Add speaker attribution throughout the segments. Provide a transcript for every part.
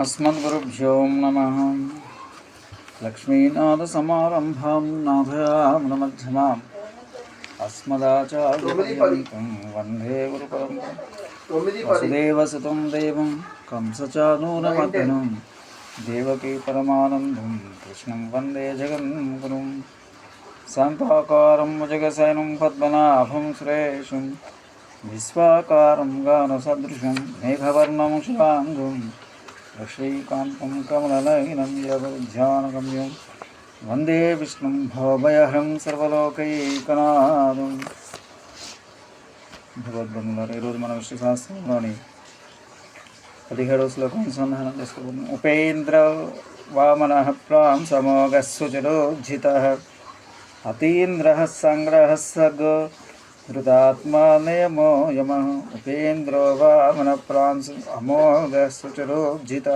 Speaker 1: अस्मद्गुरुभ्यो नमः लक्ष्मीनाथसमारम्भां नाथयाम्नमध्यमाम् अस्मदाचार्यपर्यन्तं वन्दे
Speaker 2: गुरुपरं
Speaker 1: वसुदेवसुतं देवं कंसचानूरमर्दनं देवकी परमानन्दं कृष्णं वन्दे जगन्गुरुं शान्ताकारं भुजगशयनं पद्मनाभं श्रेयसं विश्वाकारं गानसदृशं मेघवर्णं शुभाङ्गम् लक्ष्मीकान्तं कमलनयनं जगध्यानगम्यं वन्दे विष्णुं भवभयहं सर्वलोकैकनादम् భగవద్బంధులారు ఈరోజు మన విష్ణు శాస్త్రంలోని పదిహేడవ శ్లోకం అనుసంధానం చేసుకోబోతున్నాం ఉపేంద్ర వామన ప్రాం సమోగస్సుచరోజ్జిత అతీంద్ర సంగ్రహ సగ్ ధృతాత్మానయమో యమ ఉపేంద్రో వామన ప్రాం అమోగస్సుచరోజ్జిత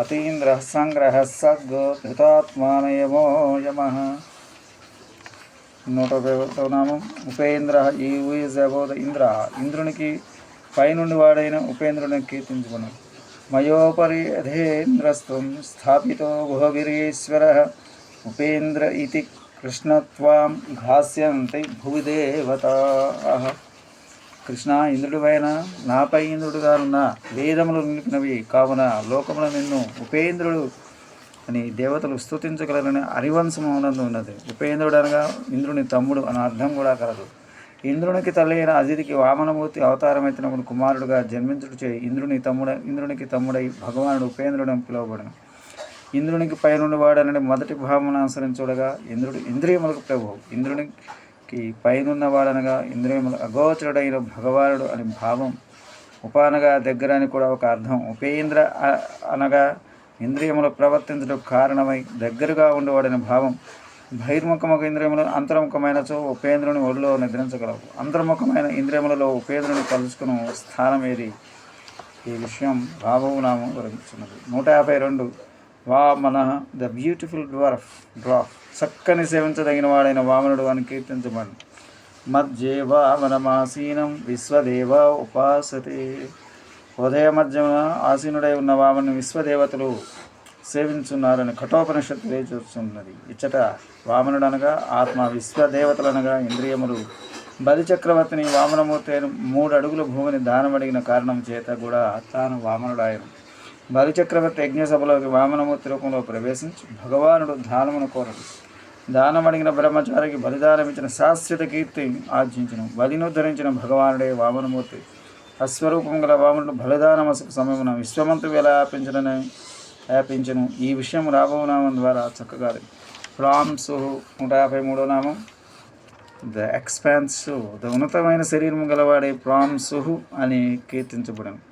Speaker 1: అతీంద్ర సంగ్రహ సద్గో ధృతాత్మానయమో యమ నూట నామం ఉపేంద్ర ఈ ఈజ్ అబౌట్ ఇంద్ర. ఇంద్రునికి పైనుండి వాడైన ఉపేంద్రుని కీర్తించుకున్నాం. మయోపరి అధేంద్రస్త్వం స్థాపితో గుహగిరీశ్వర ఉపేంద్ర ఇది కృష్ణత్వాం ఘాస్యంతి భువి దేవతా. కృష్ణ ఇంద్రుడివైన నాపై ఇంద్రుడుగా ఉన్న వేదములు నిలిపినవి కావున లోకముల నిన్ను ఉపేంద్రుడు అని దేవతలు స్తుతించగలరని అరివంశమునందు ఉన్నది. ఉపేంద్రుడు అనగా ఇంద్రుని తమ్ముడు అని అర్థం కూడా కలదు. ఇంద్రునికి తల్లి అయిన వామనమూర్తి అవతారమెత్తినప్పుడు కుమారుడుగా జన్మించుడు చే ఇంద్రుని తమ్ముడ ఇంద్రునికి తమ్ముడై భగవానుడు ఉపేంద్రుడు అని పిలువబడను. ఇంద్రునికి పైనుండి వాడనని మొదటి భావన అనుసరించుడగా ఇంద్రుడు ఇంద్రియములకు ప్రభువు. ఇంద్రునికి పైనున్న వాడనగా ఇంద్రియములు అగోచరుడైన భగవానుడు అని భావం. ఉపానగా దగ్గర అని కూడా ఒక అర్థం. ఉపేంద్ర అనగా ఇంద్రియములు ప్రవర్తించడం కారణమై దగ్గరగా ఉండేవాడని భావం. బహిర్ముఖముఖ ఇంద్రియములు అంతర్ముఖమైనచో ఉపేంద్రుని ఒడిలో నిద్రించగలవు. అంతర్ముఖమైన ఇంద్రియములలో ఉపేంద్రుని కలుసుకుని స్థానం ఏది ఈ విషయం రాబోనాము వివరించున్నది నూట యాభై రెండు Vamana the beautiful dwarf dwarf చక్కని సేవించదగిన వాడైన వామనుడు అని కీర్తించబడి మధ్యే వామనమాసీనం విశ్వదేవ ఉపాసతే. ఉదయ మధ్యమున ఆసీనుడై ఉన్న వామను విశ్వదేవతలు సేవించున్నారని కఠోపనిషత్తు చూస్తున్నది ఇచ్చట వామనుడు అనగా ఆత్మ విశ్వదేవతలు అనగా ఇంద్రియములు బలిచక్రవర్తిని వామనమూర్తి అయిన మూడు అడుగుల భూమిని దానమడిగిన కారణం చేత కూడా తాను వామనుడాయను బలిచక్రవర్తి యజ్ఞసభలోకి వామనమూర్తి రూపంలో ప్రవేశించి భగవానుడు దానమును కోరడు. దానమడిగిన బ్రహ్మచారికి బలిదానమిచ్చిన శాశ్వత కీర్తి ఆర్జించను. బలిను ధరించిన భగవానుడే వామనమూర్తి. అశ్వరూపం గల వామనుడు బలిదానమసకు సమయమున విశ్వమంతు వ్యాపించడని వ్యాపించను. ఈ విషయం రాబోనామం ద్వారా చక్కగా ప్రాంసు నూట యాభై మూడో నామం. ద ఎక్స్పాన్సు ద ఉన్నతమైన శరీరం గలవాడే ప్రాంసుహు అని కీర్తించబడను.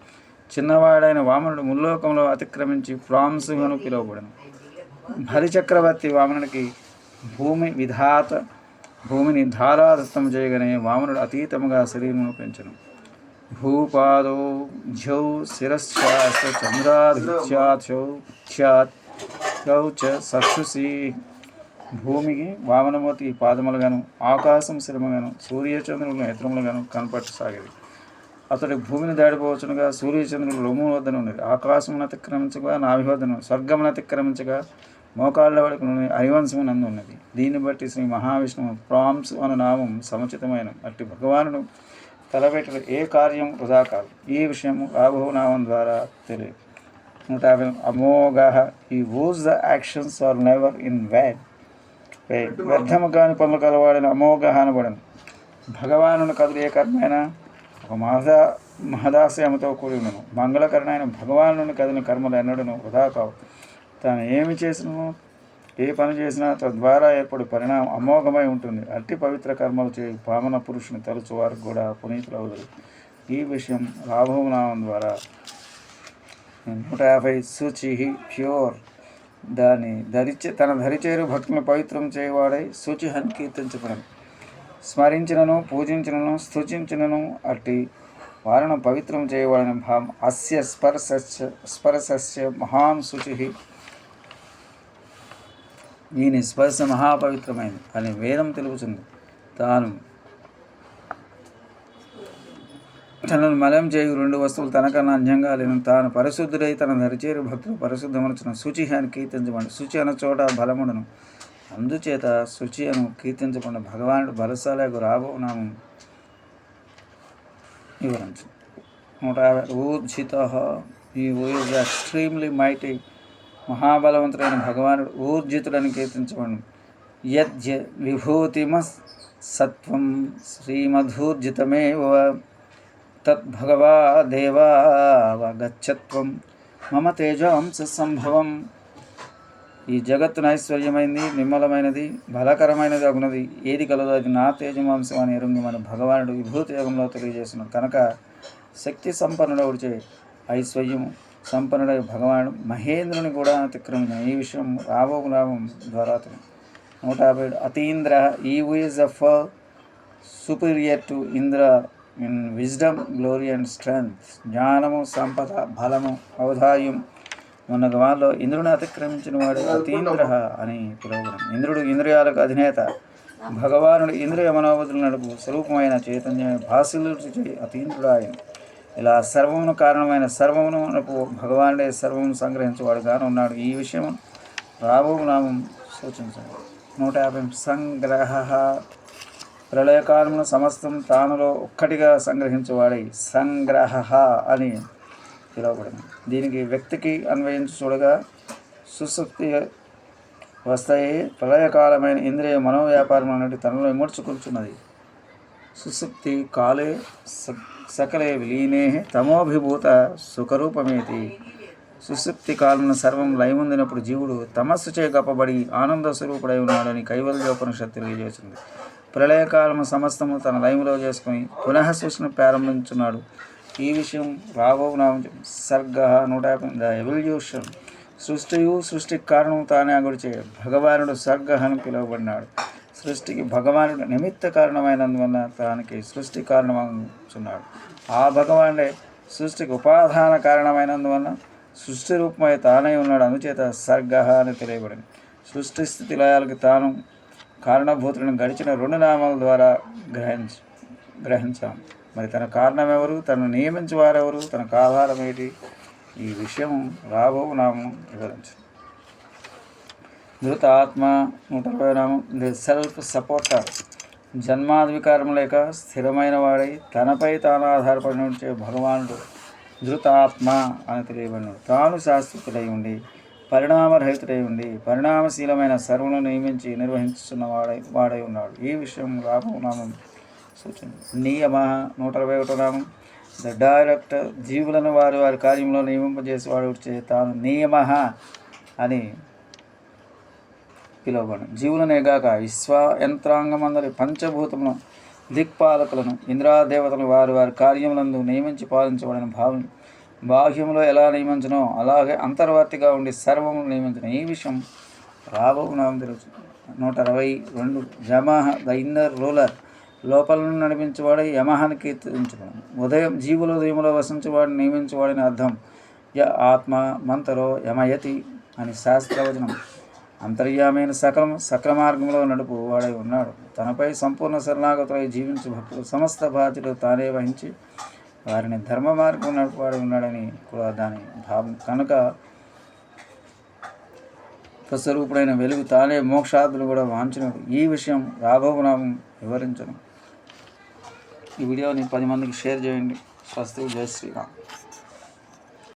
Speaker 1: చిన్నవాడైన వామనుడు ముల్లోకంలో అతిక్రమించి ప్రాంసుహు పిలువబడను. బలిచక్రవర్తి వామనుడికి భూమి విధాత భూమిని ధారాదత్తం చేయగానే వామనుడు అతీతముగా శరీరమును పెంచను. భూపాదో ఝౌ శిరశ్చాస చంద్రాధిత్యాచౌ చౌ చ సక్షుసి. భూమికి వామనమూర్తి పాదములుగాను ఆకాశం శిరమగాను సూర్యచంద్రులు నేత్రములుగాను కనపట్టసాగేది అతడు భూమిని దాడిపోవచ్చునుగా సూర్యచంద్రులు రొమ్ము వద్దన ఉన్నది ఆకాశమును అతిక్రమించగా నాభి వద్దను స్వర్గమును అతిక్రమించగా మోకాళ్ళ వరకు హరివంశము నందు ఉన్నది. దీన్ని బట్టి శ్రీ మహావిష్ణువు ప్రాంస్ అను నామం సముచితమైన అట్టి భగవానుడు తలపెట్టిన ఏ కార్యం వృధా కాదు. ఈ విషయం రాబో నామం ద్వారా తెలియదు. నూట యాభై Amogha. He whose the actions are never in vain వ్యర్థము కాని పనులు కలవాడిన అమోఘ అనబడను. భగవానుని కదులు ఏ కర్మైనా ఒక మహదా మహదాశయముతో కూడి ఉండను మంగళకరమైన భగవాను కదిలిన కర్మలు ఎన్నడను వృధా కావు. తాను ఏమి చేసినను? ఏ పని చేసినా తద్వారా ఏర్పడు పరిణామం అమోఘమై ఉంటుంది. అట్టి పవిత్ర కర్మలు చేయి పామన పురుషుని తలుచు వారికి కూడా పునీతులవుదురు. ఈ విషయం రాభవనామం ద్వారా నూట యాభై శుచి ప్యూర్. దాని ధరిచే తన ధరిచేరు భక్తులను పవిత్రం చేయవాడై శుచి అని స్మరించినను పూజించినను స్తుతించినను అట్టి వారిని పవిత్రం చేయవాలని. భావం అస్య స్పర్శస్య స్పర్శస్య మహాన్ శుచి. ఈయన స్పర్శ మహాపవిత్రమైంది. అని వేదం తెలుపుతుంది. తాను తనను మలం చేయు రెండు వస్తువులు తనకన్నా అన్యంగా లేను. తాను పరిశుద్ధుడై తన దరిచేరు భక్తులు పరిశుద్ధమనచున శుచి అని కీర్తించబడి శుచి అన్న చోట బలముడను. అందుచేత శుచి అను భగవానుడు భరసాలకు రాబోనాము. వివరించు. నూట యాభై ఊర్జిత ఈ ఈజ్ ఎక్స్ట్రీమ్లీ మైటీ మహాబలవంతుడైన భగవానుడు ఊర్జితుడని కీర్తించబడి యజ్జ విభూతిమ సత్వం శ్రీమధూర్జితమేవ తద్భగవా దేవా గచ్చత్వం మమ తేజాంశ సంభవం ఈ జగత్తు ఐశ్వర్యమైంది నిమ్మలమైనది బలకరమైనది అగునది. ఏది కలదో అది నా తేజమాంసం అని ఎరుంగి మన భగవానుడు విభూతి యోగంలో తెలియజేసిన కనుక శక్తి సంపన్నుడవుడిచే ఐశ్వర్యము సంపన్నుడై భగవానుడు మహేంద్రుని కూడా అతిక్రమించిన ఈ విషయం రాబో రామం ద్వారా నూట యాభై ఏడు Atindra he is of far superior to Indra in wisdom glory and strength జ్ఞానము సంపద బలము ఔదార్యం మొన్న వారిలో ఇంద్రుని అతిక్రమించిన వాడు అతీంద్ర అని పిలువబడింది. ఇంద్రుడు ఇంద్రియాలకు అధినేత. భగవానుడు ఇంద్రియ మనోబుద్ధులు నడుపు స్వరూపమైన చైతన్య భాషలు అతీంద్రుడు ఆయన ఇలా సర్వమును కారణమైన సర్వమును నడుపు భగవానుడే సర్వమును సంగ్రహించేవాడుగాను ఉన్నాడు. ఈ విషయం రాబో నామం సూచించండి. నూట యాభై సంగ్రహ. ప్రళయకాలమును సమస్తం తానులో ఒక్కటిగా సంగ్రహించేవాడై సంగ్రహ అని పిలువబడింది. దీనికి వ్యక్తికి అన్వయించి చూడగా సుశక్తి వస్తాయి. ప్రళయకాలమైన ఇంద్రియ మనోవ్యాపారం అనేది తనలో ఇమర్చుకుంటున్నది సుశక్తి కాలే సకలే విలీనే తమోభిభూత సుఖరూపమేతి. సుశక్తి కాలమున సర్వం లయముందినప్పుడు జీవుడు తమస్సు చే గప్పబడి ఆనంద స్వరూపుడై ఉన్నాడని కైవల్యోపనిషత్తు తెలియజేసింది. ప్రళయకాలము సమస్తము తన లయములో చేసుకుని పునః సృష్టిని ప్రారంభించున్నాడు. ఈ విషయం రాఘవ నామం సర్గ నూట యాభై ద ఎవల్యూషన్ సృష్టియు సృష్టికి కారణం తానే గురిచే భగవానుడు సర్గ అని పిలువబడినాడు. సృష్టికి భగవానుడు నిమిత్త కారణమైనందువల్ల తానికి సృష్టి కారణమవుతున్నాడు ఆ భగవానుడే సృష్టికి ఉపాధాన కారణమైనందువల్ల సృష్టి రూపమై తానే ఉన్నాడు. అందుచేత సర్గ అని తెలియబడింది. సృష్టి స్థితి లయాలకు తాను కారణభూతులను గడిచిన రెండు నామాల ద్వారా గ్రహించ గ్రహించాము మరి తన కారణం ఎవరు తనను నియమించేవారెవరు తనకు ఆధారం ఏంటి ఈ విషయం రాబో నామం వివరించు. ధృత ఆత్మ నూట ఇరవై నామం. The self supporter. జన్మాధికారం లేక స్థిరమైన వాడై తనపై తాను ఆధారపడి ఉంచే భగవానుడు ధృత ఆత్మ అని తెలియబడినాడు. తాను శాశ్వతుడై ఉండి పరిణామరహితుడై ఉండి పరిణామశీలమైన సర్వను నియమించి నిర్వహించుతున్న వాడై వాడై ఉన్నాడు. ఈ విషయం రాబో నామం సూచన. నియమ నూట ఇరవై ఒకటో నామం. ద డైరెక్టర్ జీవులను వారి వారి కార్యంలో నియమింపజేసేవాడు తాను నియమ అని పిలువబడు జీవులనేగాక విశ్వ యంత్రాంగమందరి పంచభూతములను దిక్పాలకులను ఇంద్రాదేవతలను వారి వారి కార్యములందు నియమించి పాలించబడిన భావం. బాహ్యంలో ఎలా నియమించనో అలాగే అంతర్వర్తిగా ఉండి సర్వము నియమించిన. ఈ విషయం రాబో నామం తెలుసు. నూట అరవై రెండు జమాహ ద ఇన్నర్ రూలర్. లోపల నుండి నడిపించేవాడు యమహాన్ని కీర్తించడం ఉదయం జీవుల ఉదయంలో వసించేవాడు నియమించేవాడని అర్థం. య ఆత్మ మంతరో యమయతి అని శాస్త్రవచనం. అంతర్యామైన సకలం సకల మార్గంలో నడుపు వాడై ఉన్నాడు. తనపై సంపూర్ణ శరణాగతులై జీవించు భక్తులు సమస్త బాధ్యతలు తానే వహించి వారిని ధర్మ మార్గం నడుపువాడై ఉన్నాడని కూడా దాని భావం. కనుక స్వస్వరూపుడైన వెలుగు తానే మోక్షాదులు కూడా వాంఛనడు ఈ విషయం రాఘవనామం వివరించను. ఈ వీడియోని పది మందికి షేర్ చేయండి. స్వస్తి జై శ్రీరామ్.